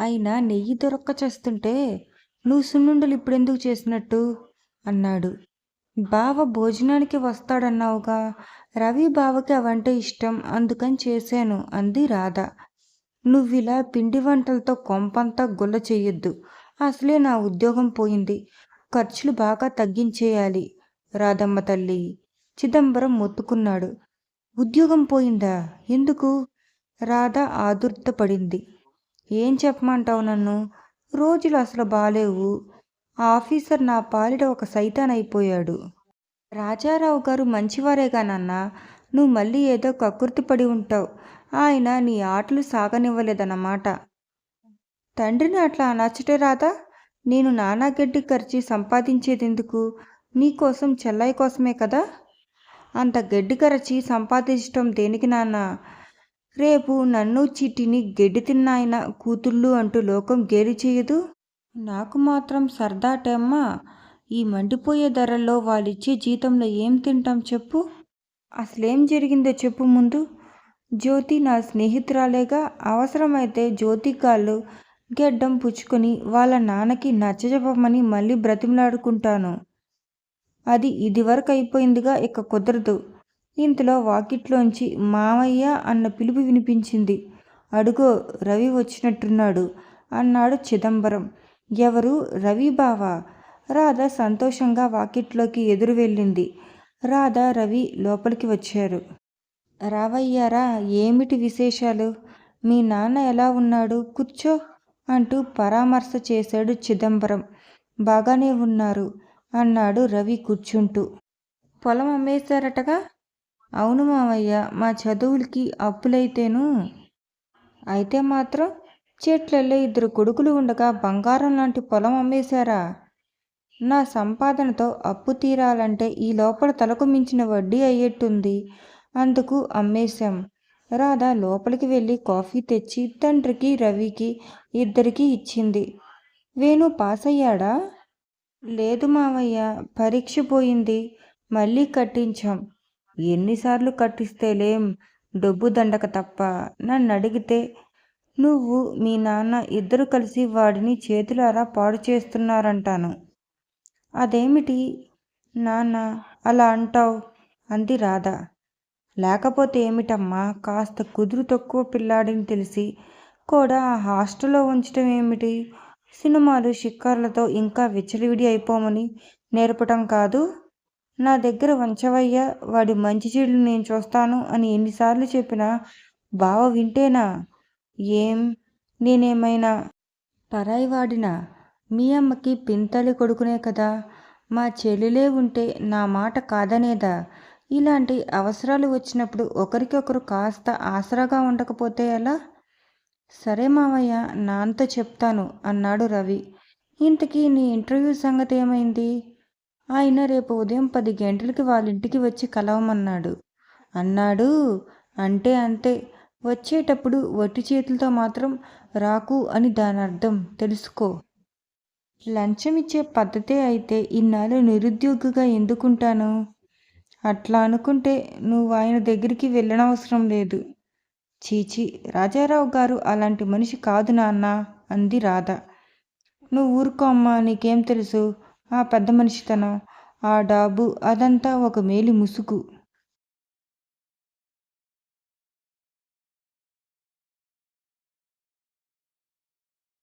అయినా నెయ్యి దొరక్క చేస్తుంటే నువ్వు సున్నుండలు ఇప్పుడెందుకు చేసినట్టు? అన్నాడు. బావ భోజనానికి వస్తాడన్నావుగా. రవి బావకి అవంటే ఇష్టం అందుకని చేశాను అంది రాధ. నువ్విలా పిండి వంటలతో కొంపంతా గుల్ల చేయొద్దు. అసలే నా ఉద్యోగం పోయింది. ఖర్చులు బాగా తగ్గించేయాలి రాధమ్మ తల్లి. చిదంబరం మొత్తుకున్నాడు. ఉద్యోగం పోయిందా? ఎందుకు? రాధ ఆదుర్తపడింది. ఏం చెప్పమంటావు నన్ను? రోజులు అసలు బాలేవు. ఆ ఆఫీసర్ నా పాలిట ఒక సైతాన్ అయిపోయాడు. రాజారావు గారు మంచివారేగా నాన్న. నువ్వు మళ్ళీ ఏదో కకృతి పడి ఉంటావు. ఆయన నీ ఆటలు సాగనివ్వలేదన్నమాట. తండ్రిని అట్లా అనచ్చటే రాదా? నేను నానా గడ్డి ఖర్చి సంపాదించేదెందుకు? నీకోసం చెల్లాయి కోసమే కదా? అంత గడ్డి కరచి సంపాదించటం దేనికి నాన్న? రేపు నన్ను చిట్టిని గెడ్డి తిన్నాయన కూతుళ్ళు అంటూ లోకం గేలి చేయదు? నాకు మాత్రం సరదాటమ్మ ఈ మండిపోయే ధరల్లో వాళ్ళిచ్చే జీతంలో ఏం తింటాం చెప్పు? అసలేం జరిగిందో చెప్పు ముందు. జ్యోతి నా స్నేహితురాలేగా. అవసరమైతే జ్యోతి కాళ్ళు గెడ్డం పుచ్చుకొని వాళ్ళ నాన్నకి నచ్చజెప్పమని మళ్ళీ బ్రతిమలాడుకుంటాను. అది ఇదివరకు అయిపోయిందిగా ఇక కుదరదు. ఇంతలో వాకిట్లోంచి మామయ్య అన్న పిలుపు వినిపించింది. అడుగో రవి వచ్చినట్టున్నాడు అన్నాడు చిదంబరం. ఎవరు? రవి బావా? రాధ సంతోషంగా వాకిట్లోకి ఎదురు వెళ్ళింది. రాధ రవి లోపలికి వచ్చారు. రావయ్యారా ఏమిటి విశేషాలు? మీ నాన్న ఎలా ఉన్నాడు? కూర్చో అంటూ పరామర్శ చేశాడు చిదంబరం. బాగానే ఉన్నారు అన్నాడు రవి కూర్చుంటూ. పొలం అమ్మేశారటగా? అవును మావయ్య మా చదువులకి అప్పులైతేను. అయితే మాత్రం చెట్లలో ఇద్దరు కొడుకులు ఉండగా బంగారం లాంటి పొలం అమ్మేశారా? నా సంపాదనతో అప్పు తీరాలంటే ఈ లోపల తలకు మించిన వడ్డీ అయ్యేట్టుంది. అందుకు అమ్మేశాం. రాధ లోపలికి వెళ్ళి కాఫీ తెచ్చి తండ్రికి రవికి ఇద్దరికీ ఇచ్చింది. వేణు పాస్ అయ్యాడా లేదు మావయ్య పరీక్ష పోయింది. మళ్ళీ కట్టించాం. ఎన్నిసార్లు కట్టిస్తేలేం డబ్బు దండక తప్ప? నన్ను అడిగితే నువ్వు మీ నాన్న ఇద్దరు కలిసి వాడిని చేతులారా పాడు చేస్తున్నారంటాను. అదేమిటి? నాన్న అలా అంటావు? అంది రాధ. లేకపోతే ఏమిటమ్మా? కాస్త కుదురు తక్కువ పిల్లాడిని తెలిసి కూడా ఆ హాస్టల్లో ఉంచడం ఏమిటి? సినిమాలు షిక్కర్లతో ఇంకా విచ్చలవిడి అయిపోమని నేర్పటం కాదు? నా దగ్గర వంచవయ్య వాడి మంచి చెడులు నేను చూస్తాను అని ఎన్నిసార్లు చెప్పినా బావ వింటేనా? ఏం? నేనేమైనా పరాయి వాడినా మీ అమ్మకి పింతలి కొడుకునే కదా మా చెల్లెలే ఉంటే నా మాట కాదనేదా? ఇలాంటి అవసరాలు వచ్చినప్పుడు ఒకరికొకరు కాస్త ఆసరాగా ఉండకపోతే ఎలా? సరే మావయ్య నాన్నతో చెప్తాను అన్నాడు రవి. ఇంతకీ నీ ఇంటర్వ్యూ సంగతి ఏమైంది? ఆయన రేపు ఉదయం పది గంటలకి వాళ్ళ ఇంటికి వచ్చి కలవమన్నాడు. అన్నాడు అంటే అంతే. వచ్చేటప్పుడు వట్టి చేతులతో మాత్రం రాకు అని దాని అర్థం. తెలుసుకో. లంచం ఇచ్చే పద్ధతే అయితే ఇన్నాళ్ళు నిరుద్యోగిగా ఎందుకుంటాను? అట్లా అనుకుంటే నువ్వు ఆయన దగ్గరికి వెళ్ళనవసరం లేదు. చీచి రాజారావు గారు అలాంటి మనిషి కాదు నాన్న అంది రాధ. నువ్వు ఊరుకో అమ్మా నీకేం తెలుసు? ఆ పెద్ద మనిషితనం ఆ డాబు అదంతా ఒక మేలి ముసుగు